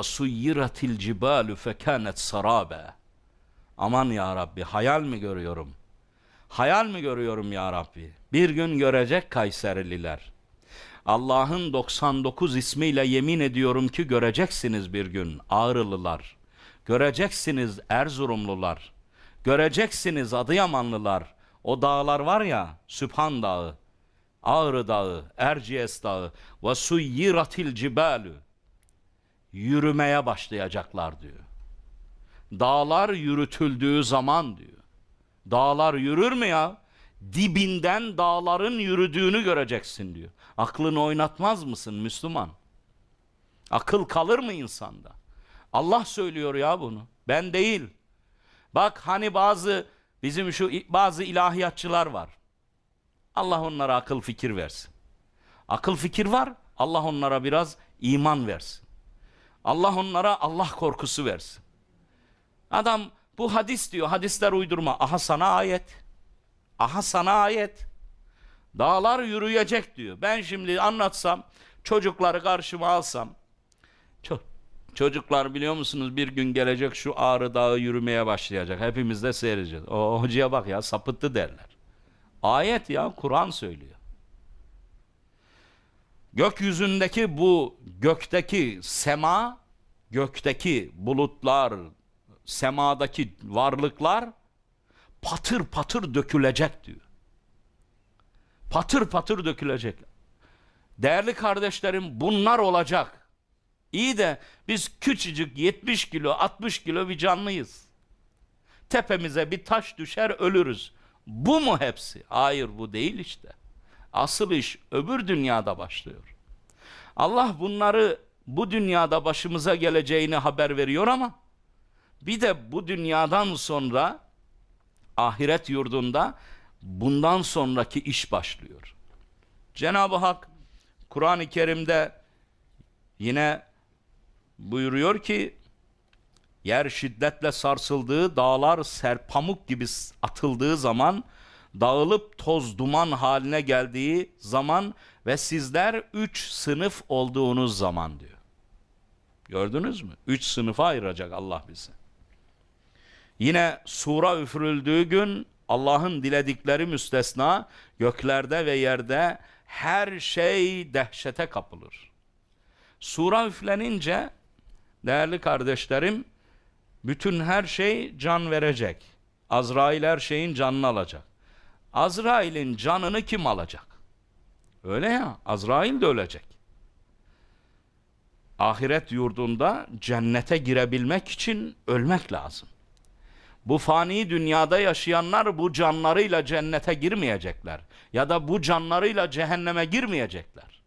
Suyyiratil cibalu fekanet sarabe. Aman ya Rabbi hayal mi görüyorum? Hayal mi görüyorum ya Rabbi? Bir gün görecek Kayserililer. Allah'ın 99 ismiyle yemin ediyorum ki göreceksiniz bir gün Ağrılılar. Göreceksiniz Erzurumlular. Göreceksiniz Adıyamanlılar. O dağlar var ya Sübhan Dağı, Ağrı Dağı, Erciyes Dağı ve suyyiratil cibalü. Yürümeye başlayacaklar diyor. Dağlar yürütüldüğü zaman diyor. Dağlar yürür mü ya? Dibinden dağların yürüdüğünü göreceksin diyor. Aklını oynatmaz mısın Müslüman? Akıl kalır mı insanda? Allah söylüyor ya bunu. Ben değil. Bak hani bazı bizim şu bazı ilahiyatçılar var. Allah onlara akıl fikir versin. Akıl fikir var. Allah onlara biraz iman versin. Allah onlara Allah korkusu versin. Adam bu hadis diyor. Hadisler uydurma. Aha sana ayet. Aha sana ayet. Dağlar yürüyecek diyor. Ben şimdi anlatsam, çocukları karşıma alsam. Ço- çocuklar biliyor musunuz bir gün gelecek şu Ağrı Dağı yürümeye başlayacak. Hepimiz de seyredeceğiz. O hocaya bak ya sapıttı derler. Ayet ya Kur'an söylüyor. Gökyüzündeki bu gökteki sema, gökteki bulutlar, semadaki varlıklar patır patır dökülecek diyor. Patır patır dökülecek. Değerli kardeşlerim bunlar olacak. İyi de biz küçücük 70 kilo 60 kilo bir canlıyız. Tepemize bir taş düşer ölürüz. Bu mu hepsi? Hayır bu değil işte. Asıl iş öbür dünyada başlıyor. Allah bunları bu dünyada başımıza geleceğini haber veriyor ama bir de bu dünyadan sonra ahiret yurdunda bundan sonraki iş başlıyor. Cenab-ı Hak Kur'an-ı Kerim'de yine buyuruyor ki yer şiddetle sarsıldığı, dağlar serpamuk gibi atıldığı zaman dağılıp toz duman haline geldiği zaman ve sizler üç sınıf olduğunuz zaman diyor. Gördünüz mü? Üç sınıfa ayıracak Allah bizi. Yine sura üfürüldüğü gün Allah'ın diledikleri müstesna göklerde ve yerde her şey dehşete kapılır. Sura üflenince değerli kardeşlerim bütün her şey can verecek. Azrail her şeyin canını alacak. Azrail'in canını kim alacak? Öyle ya Azrail de ölecek. Ahiret yurdunda cennete girebilmek için ölmek lazım. Bu fani dünyada yaşayanlar bu canlarıyla cennete girmeyecekler. Ya da bu canlarıyla cehenneme girmeyecekler.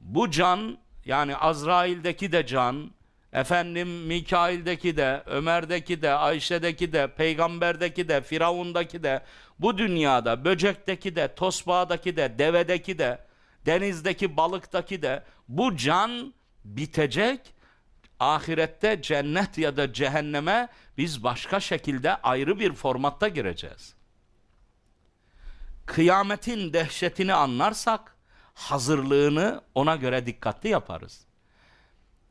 Bu can yani Azrail'deki de can, efendim Mikail'deki de, Ömer'deki de, Ayşe'deki de, Peygamber'deki de, Firavun'daki de, bu dünyada böcekteki de, tosbağdaki de, devedeki de, denizdeki balıktaki de bu can bitecek. Ahirette cennet ya da cehenneme biz başka şekilde ayrı bir formatta gireceğiz. Kıyametin dehşetini anlarsak hazırlığını ona göre dikkatli yaparız.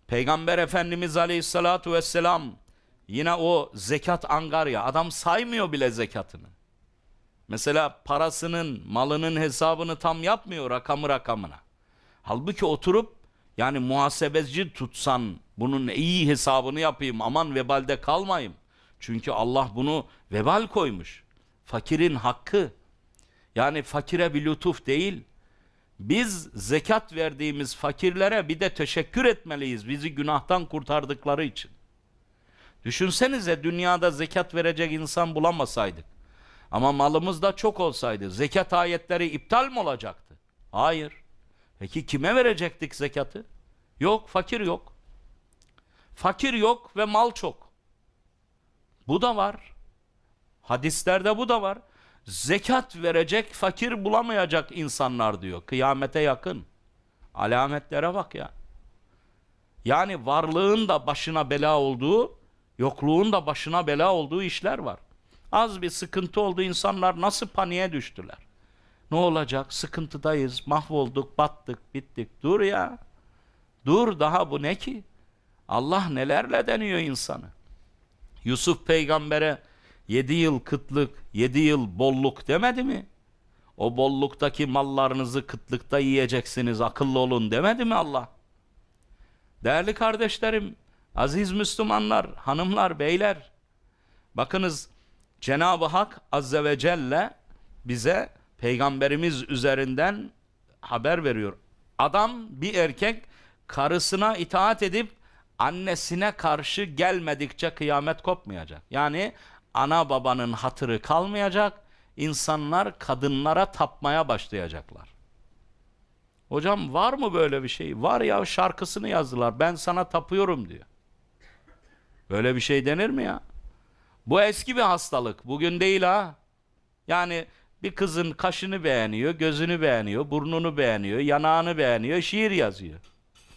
Peygamber Efendimiz Aleyhissalatu vesselam yine o zekat angarya adam saymıyor bile zekatını. Mesela parasının, malının hesabını tam yapmıyor rakamı rakamına. Halbuki oturup yani muhasebeci tutsan bunun iyi hesabını yapayım aman vebalde kalmayayım. Çünkü Allah bunu vebal koymuş. Fakirin hakkı. Yani fakire bir lütuf değil. Biz zekat verdiğimiz fakirlere bir de teşekkür etmeliyiz bizi günahtan kurtardıkları için. Düşünsenize dünyada zekat verecek insan bulamasaydık. Ama malımız da çok olsaydı zekat ayetleri iptal mi olacaktı? Hayır. Peki kime verecektik zekatı? Yok, fakir yok. Fakir yok ve mal çok. Bu da var. Hadislerde bu da var. Zekat verecek fakir bulamayacak insanlar diyor. Kıyamete yakın. Alametlere bak ya. Yani varlığın da başına bela olduğu, yokluğun da başına bela olduğu işler var. Az bir sıkıntı oldu insanlar nasıl paniğe düştüler. Ne olacak? Sıkıntıdayız, mahvolduk, battık, bittik. Dur ya. Dur daha bu ne ki? Allah nelerle deniyor insanı. Yusuf peygambere yedi yıl kıtlık, yedi yıl bolluk demedi mi? O bolluktaki mallarınızı kıtlıkta yiyeceksiniz, akıllı olun demedi mi Allah? Değerli kardeşlerim, aziz Müslümanlar, hanımlar, beyler, bakınız Cenab-ı Hak Azze ve Celle bize peygamberimiz üzerinden haber veriyor. Adam bir erkek karısına itaat edip annesine karşı gelmedikçe kıyamet kopmayacak. Yani ana babanın hatırı kalmayacak. insanlar kadınlara tapmaya başlayacaklar. Hocam var mı böyle bir şey? Var ya şarkısını yazdılar. Ben sana tapıyorum diyor. Böyle bir şey denir mi ya? Bu eski bir hastalık. Bugün değil ha. Yani bir kızın kaşını beğeniyor, gözünü beğeniyor, burnunu beğeniyor, yanağını beğeniyor, şiir yazıyor.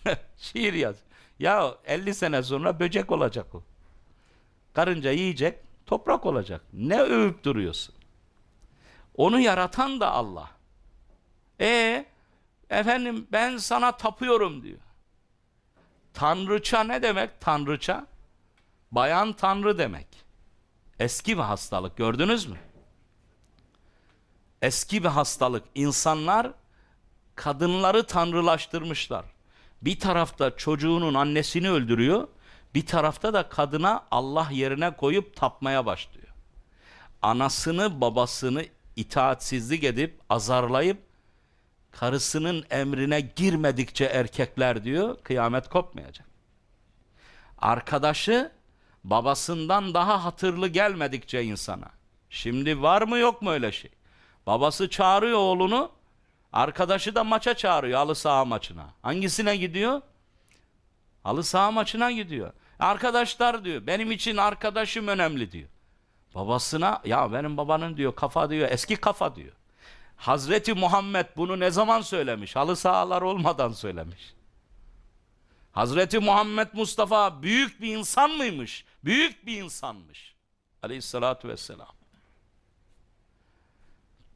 şiir yaz. Ya 50 sene sonra böcek olacak o. Karınca yiyecek, toprak olacak. Ne övüp duruyorsun? Onu yaratan da Allah. E efendim ben sana tapıyorum diyor. Tanrıça ne demek tanrıça? Bayan tanrı demek. Eski bir hastalık gördünüz mü? Eski bir hastalık. İnsanlar kadınları tanrılaştırmışlar. Bir tarafta çocuğunun annesini öldürüyor, bir tarafta da kadına Allah yerine koyup tapmaya başlıyor. Anasını babasını itaatsizlik edip azarlayıp karısının emrine girmedikçe erkekler diyor kıyamet kopmayacak. Arkadaşı babasından daha hatırlı gelmedikçe insana. Şimdi var mı yok mu öyle şey? Babası çağırıyor oğlunu, arkadaşı da maça çağırıyor halı saha maçına. Hangisine gidiyor? Halı saha maçına gidiyor. Arkadaşlar diyor, benim için arkadaşım önemli diyor. Babasına, ya benim babanın diyor kafa diyor, eski kafa diyor. Hazreti Muhammed bunu ne zaman söylemiş? Halı sahalar olmadan söylemiş. Hazreti Muhammed Mustafa büyük bir insan mıymış? Büyük bir insanmış. Aleyhissalatu vesselam.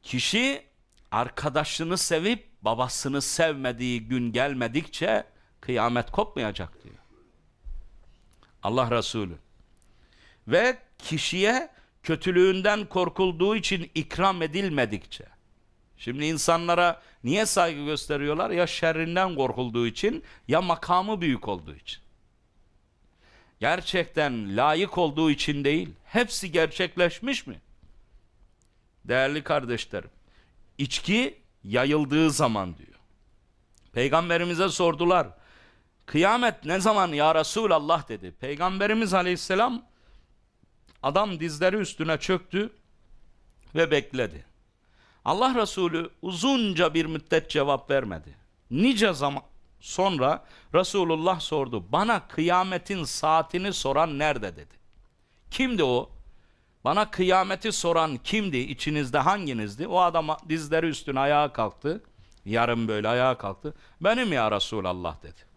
Kişi arkadaşını sevip babasını sevmediği gün gelmedikçe kıyamet kopmayacak diyor. Allah Resulü. Ve kişiye kötülüğünden korkulduğu için ikram edilmedikçe. Şimdi insanlara niye saygı gösteriyorlar? Ya şerrinden korkulduğu için ya makamı büyük olduğu için. Gerçekten layık olduğu için değil. Hepsi gerçekleşmiş mi? Değerli kardeşlerim, içki yayıldığı zaman diyor. Peygamberimize sordular. Kıyamet ne zaman ya Resulallah dedi. Peygamberimiz aleyhisselam adam dizleri üstüne çöktü ve bekledi. Allah Resulü uzunca bir müddet cevap vermedi. Nice zaman sonra Resulullah sordu. Bana kıyametin saatini soran nerede dedi. Kimdi o? Bana kıyameti soran kimdi? İçinizde hanginizdi? O adam dizleri üstüne ayağa kalktı. Yarım böyle ayağa kalktı. Benim ya Resulallah dedi.